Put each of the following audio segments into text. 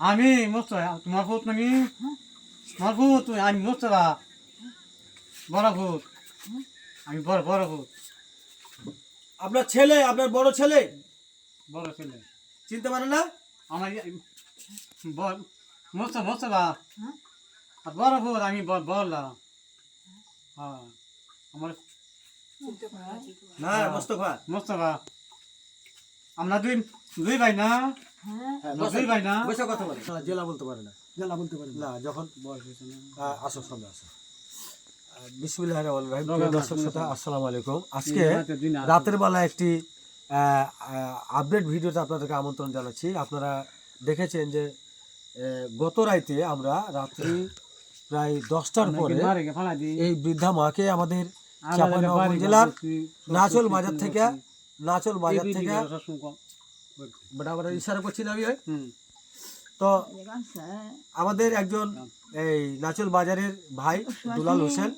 আমি মোস্তা তোমার ফুট নাকি? তোমার তুমি আমি মোস্তারা বড় ফুট আমি বড় বড় ফুট আপনার ছেলে আপনার বড় ছেলে? বড় ছেলে। চিনতে পারেন না? আমার মোস্তা মোস্তারা আর বড় ফুট আমি বললাম হ্যাঁ। আমার না মোস্তফা মোস্তফা আমরা দুই দুই ভাই না? আমরা দুই ভাই না? বসে কথা বলে। না, জেলা বলতে পারে না। জেলা বলতে পারি না। যখন বয়স হয়েছে না। আহ, আসো সামনে আসো। বিসমিল্লাহ রহমান রহিম। দর্শক শ্রোতা আসসালামু আলাইকুম। আজকে রাতের বেলা একটি আপডেট ভিডিওতে আপনাদেরকে আমন্ত্রণ জানাচ্ছি। আপনারা দেখেছেন যে গত রাইতে আমরা রাত্রি প্রায় দশটার পরে এই বৃদ্ধা মাকে আমাদের জেলার নাচল বাজার থেকে নাচল বাজার থেকে বরাবর ইশারা করছি না আমি? তো আমাদের একজন এই নাচল বাজারের ভাই দুলাল হোসেন।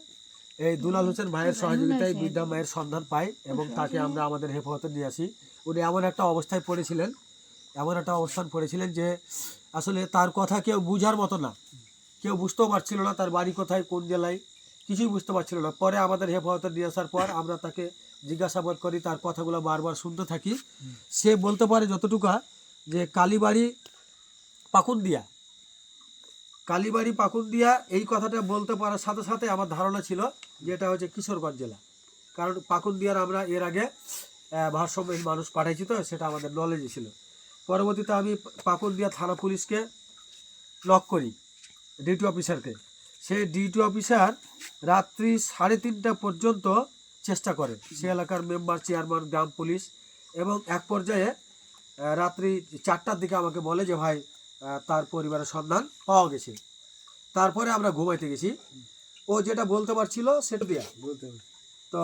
এই দুলাল হোসেন ভাইয়ের সহযোগিতায় বৃদ্ধা মায়ের সন্ধান পাই এবং তাকে আমরা আমাদের হেফাজতে নিয়ে আসি। উনি এমন একটা অবস্থায় পড়েছিলেন এমন একটা অবস্থান পড়েছিলেন যে আসলে তার কথা কেউ বুঝার মতো না। কেউ বুঝতেও পারছিল না তার বাড়ি কোথায় কোন জেলায়। কিছুই বুঝতে পারছিল না। পরে আমাদের হেফাজতে নিয়ে আসার পর আমরা তাকে জিজ্ঞাসাবাদ করি, তার কথাগুলো বারবার শুনতে থাকি। সে বলতে পারে যতটুকু যে, কালীবাড়ি পাকুন্দিয়া। কালীবাড়ি পাকুন্দিয়া, এই কথাটা বলতে পারার সাথে সাথে আমার ধারণা ছিল যে, এটা হচ্ছে কিশোরগঞ্জ জেলা। কারণ পাকুন্দিয়ার আমরা এর আগে ভারসাম্যহীন মানুষ পাঠাইছি তো, সেটা আমাদের নলেজে ছিল। পরবর্তীতে আমি পাকুন্দিয়া থানা পুলিশকে লক করি ডিউটি অফিসারকে সেই ডিউটি অফিসার রাত্রি সাড়ে তিনটা পর্যন্ত চেষ্টা করে সে এলাকার মেম্বার চেয়ারম্যান গ্রাম পুলিশ এবং এক পর্যায়ে রাত্রি চারটার দিকে আমাকে বলে যে ভাই তার পরিবারের সন্ধান পাওয়া গেছে। তারপরে আমরা ঘুমাইতে গেছি। ও যেটা বলতে পারছিল সেটা দিয়া। তো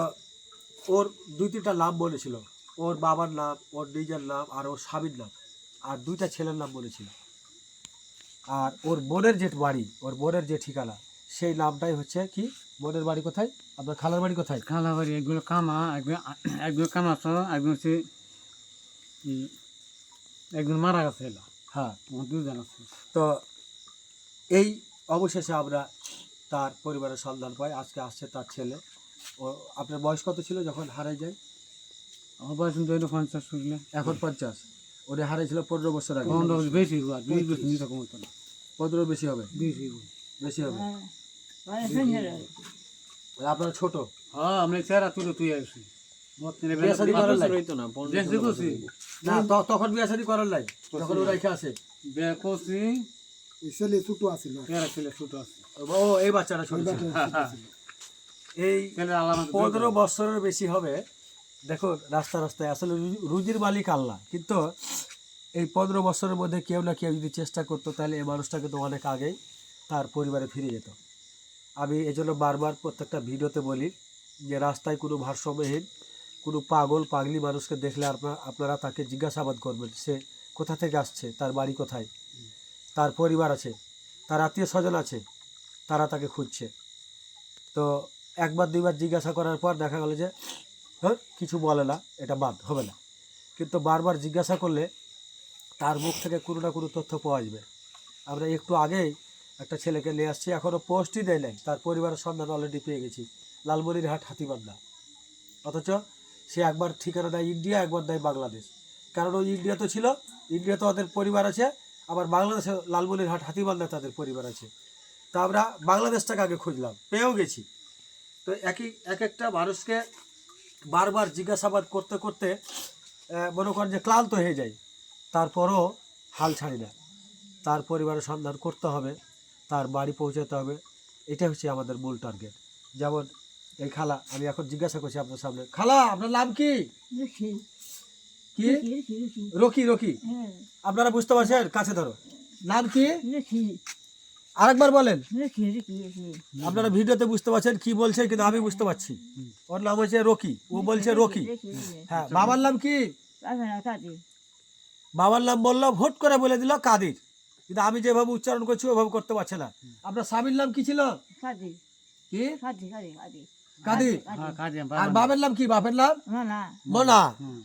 ওর দুই তিনটা নাম বলেছিল। ওর বাবার নাম ওর নিজের নাম আর ওর স্বামীর নাম। আর দুইটা ছেলের নাম বলেছিল। আর ওর বোনের যে বাড়ি ওর বোনের যে ঠিকানা সেই নামটাই হচ্ছে কি? বোনের বাড়ি কোথায়? আপনার খালার বাড়ি কোথায়? খালা বাড়ি একগুলো কামা একগুলো একগুলো কামা তো একজন হচ্ছে একজন মারা গেছে এলো। হ্যাঁ। দুজন আছে। তো এই অবশেষে আমরা তার পরিবারের সন্ধান পাই। আজকে আসছে তার ছেলে। ও আপনার বয়স কত ছিল যখন হারাই যায়? আমার বয়স তো হইল পঞ্চাশ শুনলে এখন পঞ্চাশ। উনি হারাইছিল পনেরো বছর আগে। পনেরো বছর বেশি পনেরো বেশি হবে? বেশি হইবো বেশি হবে? আপনার ছোট? হ্যাঁ আমরা চেহারা তুলে তুই আসি। ত- তখন বিয়ে করার নাই তখন আছে বিয়ে করছি। ছেলে ছোটো আছিল ছেলে ছোট আছে। ও এই বাচ্চাটা ছোট এই পনেরো বছরের বেশি হবে। দেখো রাস্তা রাস্তায় আসলে রুজির মালিক আল্লাহ। কিন্তু এই পনেরো বছরের মধ্যে কেউ না কেউ যদি চেষ্টা করতো তাহলে এই মানুষটা কিন্তু অনেক আগেই তার পরিবারে ফিরে যেত। আমি এজন্য বারবার প্রত্যেকটা ভিডিওতে বলি যে রাস্তায় কোনো ভারসাম্যহীন, কোনো পাগল, পাগলি মানুষকে দেখলে আপনার আপনারা তাকে জিজ্ঞাসাবাদ করবেন সে কোথা থেকে আসছে, তার বাড়ি কোথায়? তার পরিবার আছে, তার আত্মীয় স্বজন আছে, তারা তাকে খুঁজছে। তো একবার, দুইবার জিজ্ঞাসা করার পর দেখা গেল যে হ্যাঁ কিছু বলে না, এটা বাদ, হবে না। কিন্তু বারবার জিজ্ঞাসা করলে তার মুখ থেকে কোনো না কোনো তথ্য পাওয়া যাবে। আমরা একটু আগেই একটা ছেলেকে নিয়ে আসছি এখনও পোস্টই দেয় নাই। তার পরিবারের সন্ধান অলরেডি পেয়ে গেছি। লালমনিরহাট হাতিবান্ধা। অথচ সে একবার ঠিকানা দেয় ইন্ডিয়া, একবার দেয় বাংলাদেশ। কারণ ওই ইন্ডিয়া তো ছিল, ইন্ডিয়া তো ওদের পরিবার আছে, আবার বাংলাদেশে লালমনিরহাট হাতিবান্ধা তাদের পরিবার আছে। তা আমরা বাংলাদেশটাকে আগে খুঁজলাম, পেয়েও গেছি। তো একই, এক একটা মানুষকে বারবার জিজ্ঞাসাবাদ করতে করতে মনে করেন যে ক্লান্ত হয়ে যায় তারপরও হাল ছাড়ি না। তার পরিবারের সন্ধান করতে হবে। তার বাড়ি পৌঁছাতে হবে। এটা হচ্ছে আমাদের মূল টার্গেট যেমন এই খালা আমি এখন জিজ্ঞাসা করছি আপনার সামনে খালা আপনার নাম কি? কি? Rocky Rocky. আপনারা বুঝতে পারছেন? কাছে ধরো। নাম কি? আরেকবার বলেন। আপনারা ভিডিওতে বুঝতে পারছেন কি বলছে কিন্তু আমি বুঝতে পারছি। ওর নাম হচ্ছে রকি। ও বলছে রকি। হ্যাঁ বাবার নাম কি? বাবার নাম বলল ভোট করে বলে দিল কাদির? কিন্তু আমি যেভাবে উচ্চারণ করছি ওভাবে করতে পারছে না। আপনার স্বামীর নাম কি ছিল? কি? কাদির আর বাবার নাম কি? বাপের নাম? মনা। হুম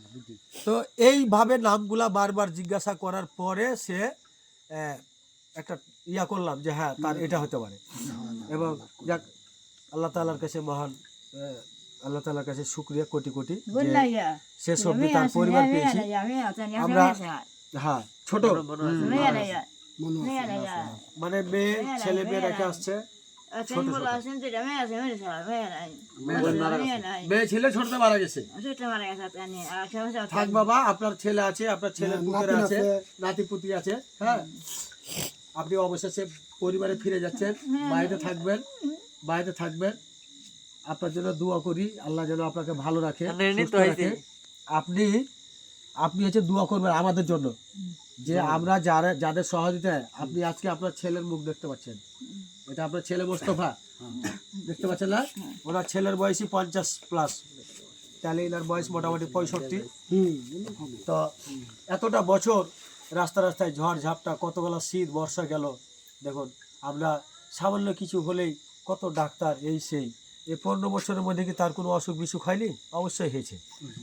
তো এইভাবে নামগুলা বারবার জিজ্ঞাসা করার পরে সে একটা ইয়া করলাম যে হ্যাঁ তার এটা হতে পারে। এবং যাক আল্লাহ তাআলার কাছে মহান আল্লাহ তাআলার কাছে শুক্রিয়া কোটি কোটি. শেষ অব্দি তার পরিবার পেয়েছি। আমরা হ্যাঁ ছোট। মনে হয় মানে মেয়ে ছেলে মেয়ে রেখে আসছে? মেয়ে ছেলে ছোটতে মারা গেছে। থাক বাবা আপনার ছেলে আছে আপনার ছেলে হ্যাঁ, পুত্র আছে। নাতি পুতি আছে হ্যাঁ? আপনি অবশেষে পরিবারে ফিরে যাচ্ছেন বাড়িতে থাকবেন বাড়িতে থাকবেন। আপনার জন্য দোয়া করি আল্লাহ যেন আপনাকে ভালো রাখে রাখে। আপনি আপনি হচ্ছে দোয়া করবেন আমাদের জন্য। যে আমরা যারা যাদের সহযোগিতায় আপনি আজকে আপনার ছেলের মুখ দেখতে পাচ্ছেন। এটা আপনার ছেলে মোস্তফা। দেখতে পাচ্ছেন না? ওনার ছেলের বয়সই পঞ্চাশ প্লাস তাহলে এনার বয়স মোটামুটি পঁয়ষট্টি। তো এতটা বছর রাস্তা রাস্তায় ঝড় ঝাপটা কতগুলো শীত বর্ষা গেল দেখুন আমরা সামান্য কিছু হলেই কত ডাক্তার এই সেই। এই পনেরো বছরের মধ্যে কি তার কোনো অসুখ বিসুখ হয়নি? অবশ্যই হয়েছে।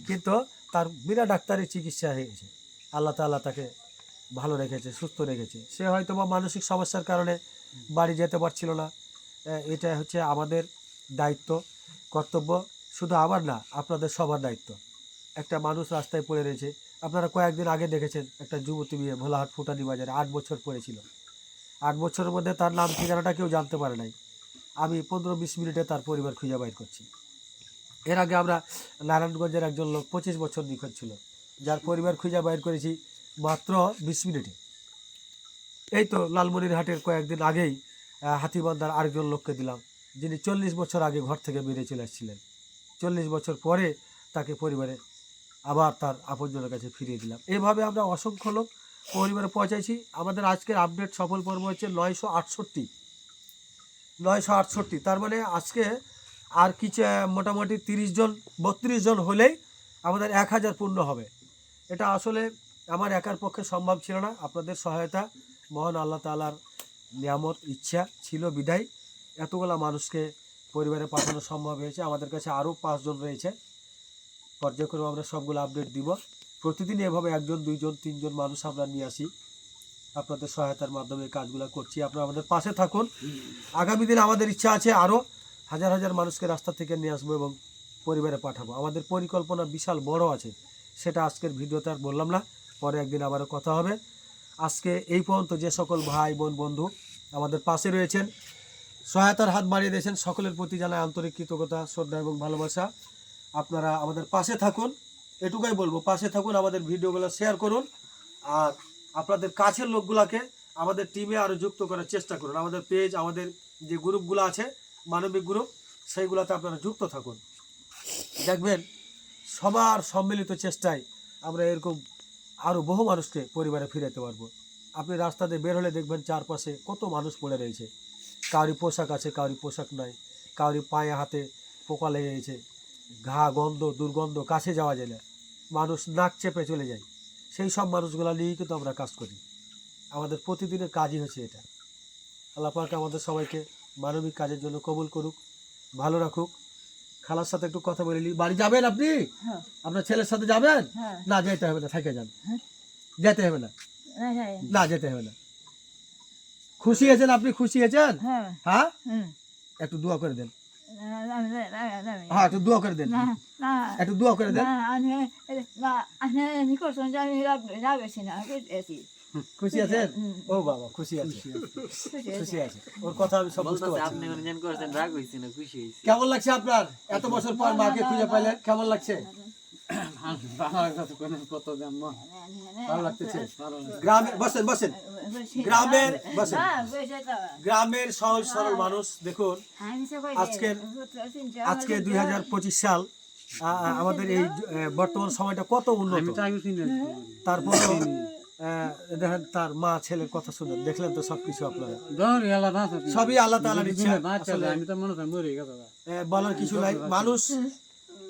কিন্তু তার বিনা ডাক্তারের চিকিৎসা হয়েছে। আল্লাহ তাআলা তাকে ভালো রেখেছে, সুস্থ রেখেছে। সে হয়তো বা মানসিক সমস্যার কারণে বাড়ি যেতে পারছিল না। এটা হচ্ছে আমাদের দায়িত্ব, কর্তব্য। শুধু আমার না, আপনাদের সবার দায়িত্ব। একটা মানুষ রাস্তায় পড়ে রয়েছে। আপনারা কয়েকদিন আগে দেখেছেন, একটা যুবতী মেয়ে ভোলাহাট ফুটানি বাজারে আট বছর পড়েছিল। আট বছরের মধ্যে তার নাম ঠিকানাটা কেউ জানতে পারে নাই। আমি পনেরো বিশ মিনিটে তার পরিবার খুঁজে বাইর করছি। এর আগে আমরা নারায়ণগঞ্জের একজন লোক পঁচিশ বছর নিখোঁজ ছিল। যার পরিবার খুঁজে বাইর করেছি মাত্র বিশ মিনিটে। এই তো লালমনিরহাটের কয়েকদিন আগেই আহ, হাতিবান্ধার আরেকজন লোককে দিলাম। যিনি চল্লিশ বছর আগে ঘর থেকে বেরিয়ে চলে এসেছিলেন চল্লিশ বছর পরে তাকে পরিবারে আবার তার আপনজনের কাছে ফিরিয়ে দিলাম। এইভাবে আমরা অসংখ্য লোক পরিবারে পৌঁছাইছি। আমাদের আজকের আপডেট সফল পর্ব হচ্ছে নয়শো আটষট্টি। নয়শো আটষট্টি। তার মানে আজকে আর কিছু মোটামুটি তিরিশ জন বত্রিশ জন হলেই আমাদের এক হাজার পূর্ণ হবে। এটা আসলে আমার একার পক্ষে সম্ভব ছিল না। আপনাদের সহায়তা, মহান আল্লাহ তালার নিয়ামত, ইচ্ছা ছিল বিদায়। এতগুলা মানুষকে পরিবারে পাঠানো সম্ভব হয়েছে। আমাদের কাছে আরও পাঁচজন রয়েছে। পর্যায়ক্রমে আমরা সবগুলো আপডেট দিব। প্রতিদিন এভাবে একজন, দুইজন, তিনজন মানুষ আমরা নিয়ে আসি। আপনাদের সহায়তার মাধ্যমে কাজগুলো করছি। আপনারা আমাদের পাশে থাকুন। আগামী দিনে আমাদের ইচ্ছা আছে আরও হাজার হাজার মানুষকে রাস্তা থেকে নিয়ে আসব এবং পরিবারে পাঠাবো। আমাদের পরিকল্পনা বিশাল বড় আছে। সেটা আজকের ভিডিওতে আর বললাম না। পরে একদিন আবারও কথা হবে। আজকে এই পর্যন্ত যে সকল ভাই, বোন, বন্ধু আমাদের পাশে রয়েছেন, সহায়তার হাত বাড়িয়ে দিয়েছেন, সকলের প্রতি জানায় আন্তরিক কৃতজ্ঞতা, শ্রদ্ধা এবং ভালোবাসা। আপনারা আমাদের পাশে থাকুন, এটুকুই বলব, পাশে থাকুন, আমাদের ভিডিওগুলো শেয়ার করুন আর আপনাদের কাছের লোকগুলাকে আমাদের টিমে আরও যুক্ত করার চেষ্টা করুন। আমাদের পেজ আমাদের যে গ্রুপগুলো আছে, মানবিক গ্রুপ সেইগুলোতে আপনারা যুক্ত থাকুন। দেখবেন, সবার সম্মিলিত চেষ্টায় আমরা এরকম আরও বহু মানুষকে পরিবারে ফিরাতে পারব। আপনি রাস্তাতে বের হলে দেখবেন চারপাশে কত মানুষ পড়ে রয়েছে। কাউরি পোশাক আছে কাউরি পোশাক নাই কাউরি পায়ে হাতে পোকা লেগে গেছে। ঘা, গন্ধ, দুর্গন্ধ কাছে যাওয়া যায় না। মানুষ নাক চেপে চলে যায়। সেই সব মানুষগুলো নিয়েই কিন্তু আমরা কাজ করি। আমাদের প্রতিদিনের কাজই হচ্ছে এটা। আল্লাহ পাক আমাদের সবাইকে মানবিক কাজের জন্য কবুল করুক, ভালো রাখুক। খালার সাথে একটু কথা বলে বাড়ি যাবেন আপনি? হ্যাঁ। আপনার ছেলের সাথে যাবেন? হ্যাঁ। না যেতে হবে না থেকে যান। হ্যাঁ। যেতে হবে না। না যেতে হবে না। খুশি হয়েছেন আপনি? খুশি হয়েছেন হ্যাঁ। একটু দোয়া করে দেন। হ্যাঁ একটু দোয়া করে দেন। একটু দোয়া করে দেন। খুশি আছেন? ও বাবা খুশি আছে। খুশি আছে। ওর কথা আমি সব বুঝতে পারছি। আপনি অঞ্জন করছেন রাগ হয়েছে না খুশি হয়েছে কেমন লাগছে আপনার? এত বছর পর মাকে খুঁজে পাইলেন কেমন লাগছে? গ্রামের বসেন। গ্রামের সহজ সরল মানুষ দেখুন আজকের- আজকে দুই হাজার পঁচিশ সাল। আমাদের এই বর্তমান সময়টা কত উন্নত। আমি না। দেখেন তার মা ছেলের কথা শুনেন দেখলেন তো সবকিছু আপনারা না। সবই আল্লাহ তাআলার ইচ্ছা। আমি তো মনে মরে গেছে বলার কিছু নাই মানুষ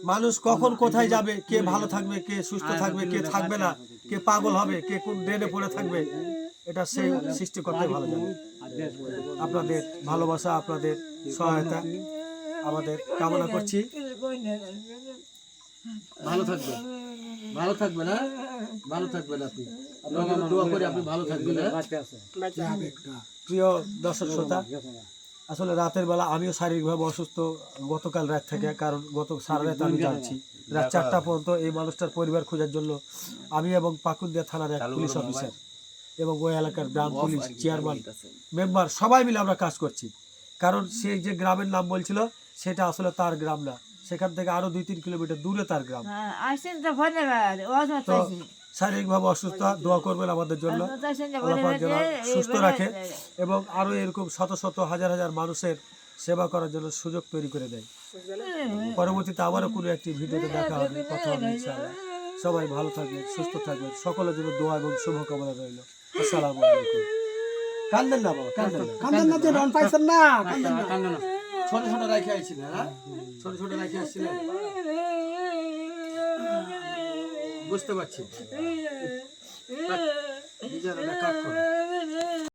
মানুষ কখন কোথায় যাবে কে ভালো থাকবে কে সুস্থ থাকবে কে থাকবে না কে পাগল হবে কে কোন ড্রেনে পড়ে থাকবে এটা সেই সৃষ্টিকর্তাই ভালো জানে। আপনাদের ভালোবাসা আপনাদের সহায়তা আমাদের কামনা করছি ভালো থাকবেন ভালো থাকবেন হ্যাঁ ভালো থাকবেন আপনি আপনার জন্য দোয়া করি আপনি ভালো থাকবেন হ্যাঁ? প্রিয় দর্শক শ্রোতা আসলে রাতের বেলা আমিও শারীরিকভাবে অসুস্থ গতকাল রাত থেকে কারণ গত সারা রাত আমি যাচ্ছি রাত চারটা পর্যন্ত এই মানুষটার পরিবার খোঁজার জন্য আমি এবং পাকুন্দিয়া থানার এক পুলিশ অফিসার এবং ওই এলাকার গ্রাম পুলিশ চেয়ারম্যান মেম্বার সবাই মিলে আমরা কাজ করছি। কারণ সে যে গ্রামের নাম বলছিল সেটা আসলে তার গ্রাম না। সেখান থেকে আরও দুই তিন কিলোমিটার দূরে তার গ্রাম। হ্যাঁ তো শারীরিকভাবে অসুস্থ দোয়া করবেন আমাদের জন্য। আল্লাহ যেন সুস্থ রাখে এবং আরও এরকম শত শত হাজার হাজার মানুষের সেবা করার জন্য সুযোগ তৈরি করে দেয়। পরবর্তীতে আবারও কোনো একটি ভিডিওতে দেখা হবে কথা হবে ইনশাআল্লাহ। সবাই ভালো থাকবেন সুস্থ থাকবেন। সকলের জন্য দোয়া এবং শুভকামনা রইল। আসসালামু আলাইকুম। কান্দেন না বাবা কান্দেন না। কান্দেন না যে রন পাইছেন না কান্দেন না। ছোট ছোট রাখে আসছিলেন হ্যাঁ? ছোট ছোট রাখে আসছিলেন। বুঝতে পারছি।